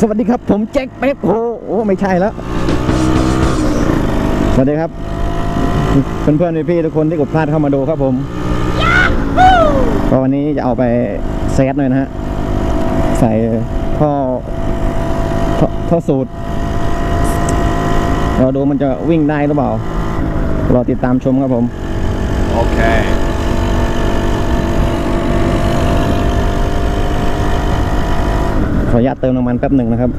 สวัสดีครับ ผมแจ็คเป๊ปโอ้โอ้ไม่ใช่แล้ว สวัสดีครับ เพื่อนๆพี่ทุกคนที่กดพลาดเข้ามาดูครับผมก็วันนี้จะเอาไปเซตหน่อยนะฮะ ใส่ท่อท่อท่อสูตร เราดูมันจะวิ่งได้หรือเปล่า รอติดตามชมครับผม Okay. ขอ อนุญาตเติมน้ำมันแป๊บหนึ่งนะครับ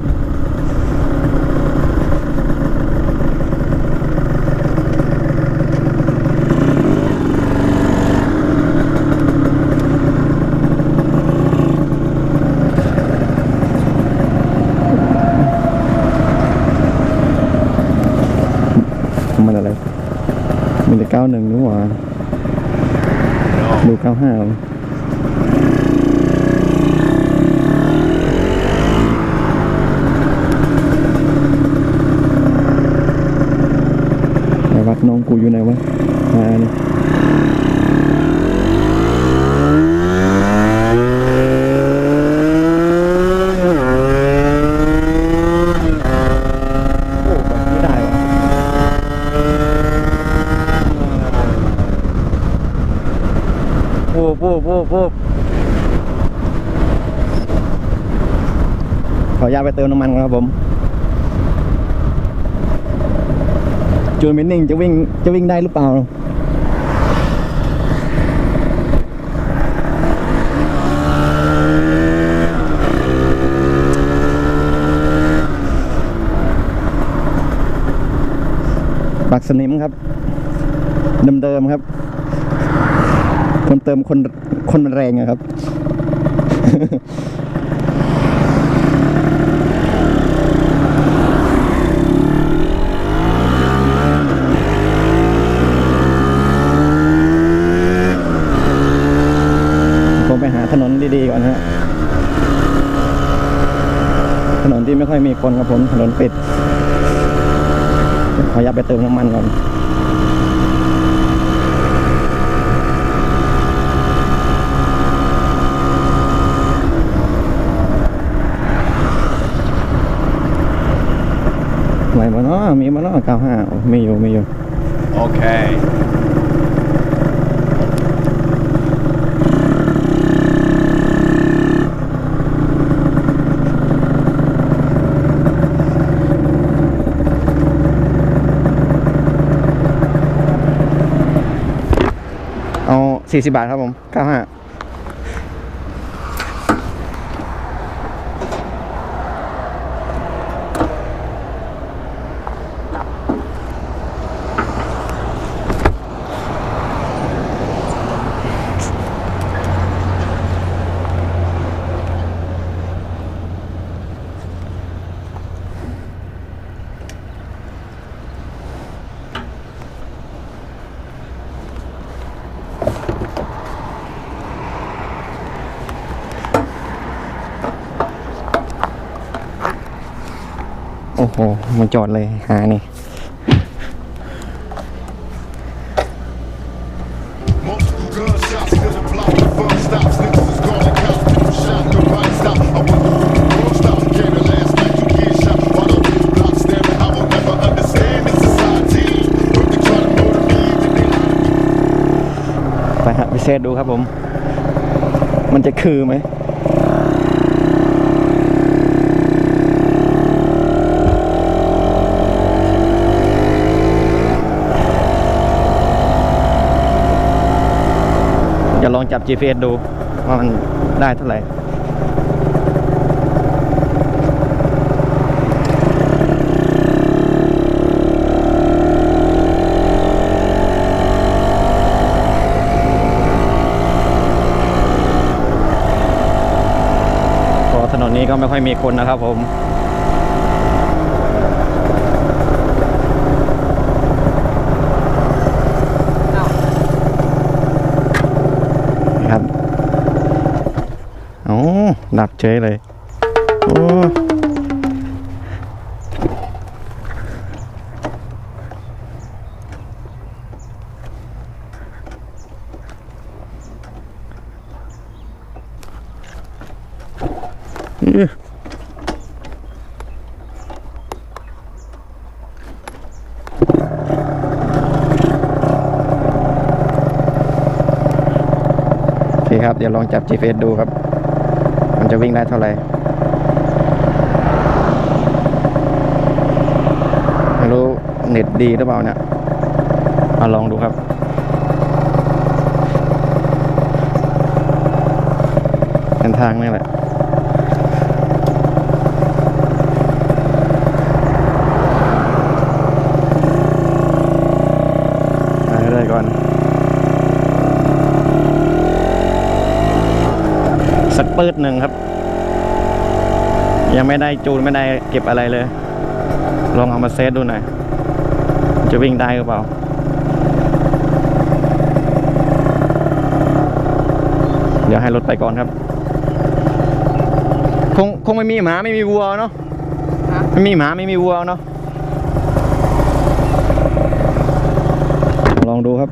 มันอะไร มันจะเก้าหนึ่งนี่หว่าดูเก้าห้า นวัดน้องกูอยู่ไหนวะอ่านี่โอ้แบบนี้ได้วะปูปูปูปูขออนุญาตไปเติมน้ำมันก่อนครับผม จูนมินนิ่งจะวิ่งจะวิ่งได้หรือเปล่าบักสนิมครับเดิมๆครับเพิ่มเติมคนคนมันแรงอะครับ นะถนนที่ไม่ค่อยมีคนครับผมถนนปิด ขอยับไปเติมน้ำมันก่อนไหวมาเนาะมีมาเนาะเก้าห้ามีอยู่ มีอยู่ โอเค 40 บาทครับผม95 โอ้โหมาจอดเลยหานี่ไปฮะไปเซตดูครับผม มันจะคือไหม จับ GPS ดูว่ามันได้เท่าไหร่พอถนนนี้ก็ไม่ค่อยมีคนนะครับผม นับเฉยเลย โอ้คครับ เดี๋ยวลองจับ GPS ดูครับ มันจะวิ่งได้เท่าไหร่ไม่รู้เน็ตดีหรือเปล่าเนี่ยมาลองดูครับเป็นทางนี่แหละ ไปเรื่อยๆก่อน สักปืดหนึ่งครับ ยังไม่ได้จูนไม่ได้เก็บอะไรเลย ลองเอามาเซตดูหน่อย จะวิ่งได้หรือเปล่าเดี๋ยวให้รถไปก่อนครับ คงคงไม่มีหมาไม่มีวัวเนาะไม่มีหมาไม่มีวัวเนาะลองดูครับ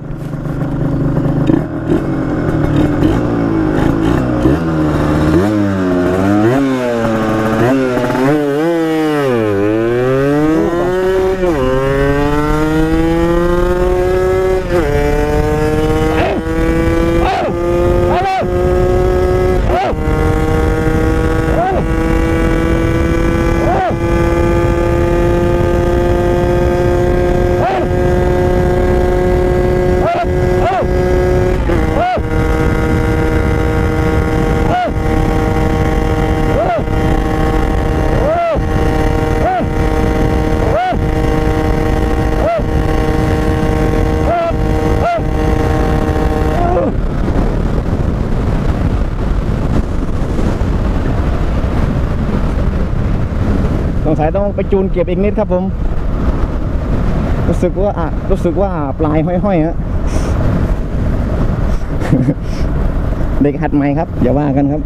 สงสัยต้องไปจูนเก็บอีกนิดครับผม รู้สึกว่าอะรู้สึกว่าปลายห้อยๆฮะเด็กหัดใหม่ครับอย่าว่ากันครับ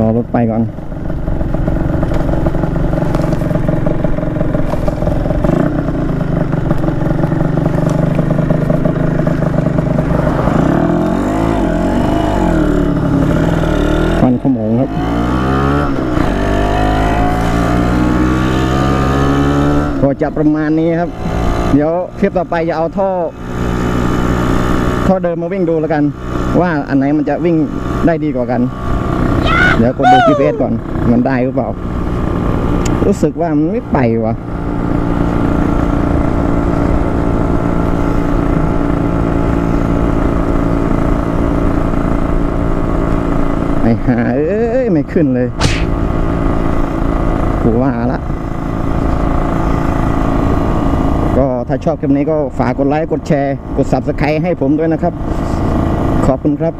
รอรถไปก่อน ควันขโมงครับ ก็ จะประมาณนี้ครับ เดี๋ยวคลิปต่อไปจะเอาท่อ ท่อเดิมมาวิ่งดูแล้วกัน ว่าอันไหนมันจะวิ่งได้ดีกว่ากัน เดี๋ยวกดดู GPS ก่อนมันได้หรือเปล่า รู้สึกว่ามันไม่ไปวะไอ้หาเอ้ย ไม่ขึ้นเลยกูว่าละ ก็ ถ้าชอบคลิปนี้ก็ฝากกดไลค์ กดแชร์ กด subscribe ให้ผมด้วยนะครับ ขอบคุณครับ